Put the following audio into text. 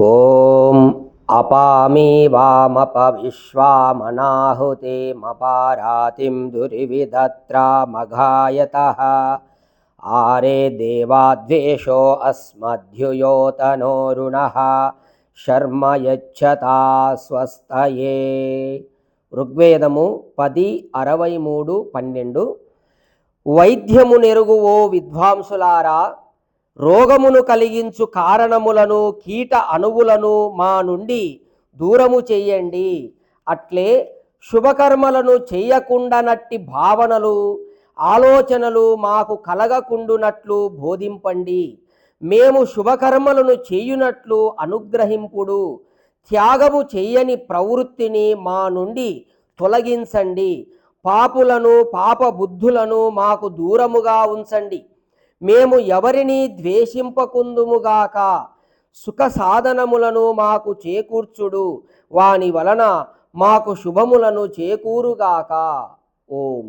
ॐ अपामि वामपविश्वामनाहुतिमपारातिं दुर्विधत्रामघायतः आरे देवाद्वेषो अस्मद्युयोतनोरुणः శర్మ యచ్చతా స్వస్థయే ఋగ్వేదము పది అరవై మూడు పన్నెండు వైద్యము నెరుగు ఓ విద్వాంసులారా రోగమును కలిగించు కారణములను కీట అణువులను మా నుండి దూరము చేయండి. అట్లే శుభకర్మలను చేయకుండానట్టి భావనలు ఆలోచనలు మాకు కలగకుండునట్లు బోధింపండి. మేము శుభకర్మలను చేయునట్లు అనుగ్రహింపుడు త్యాగము చేయని ప్రవృత్తిని మా నుండి తొలగించండి. పాపులను పాప బుద్ధులను మాకు దూరముగా ఉంచండి. మేము ఎవరిని ద్వేషింపకుందుముగాక? సుఖ సాధనములను మాకు చేకూర్చుడు. వాని వలన మాకు శుభములను చేకూరుగాక. ఓం.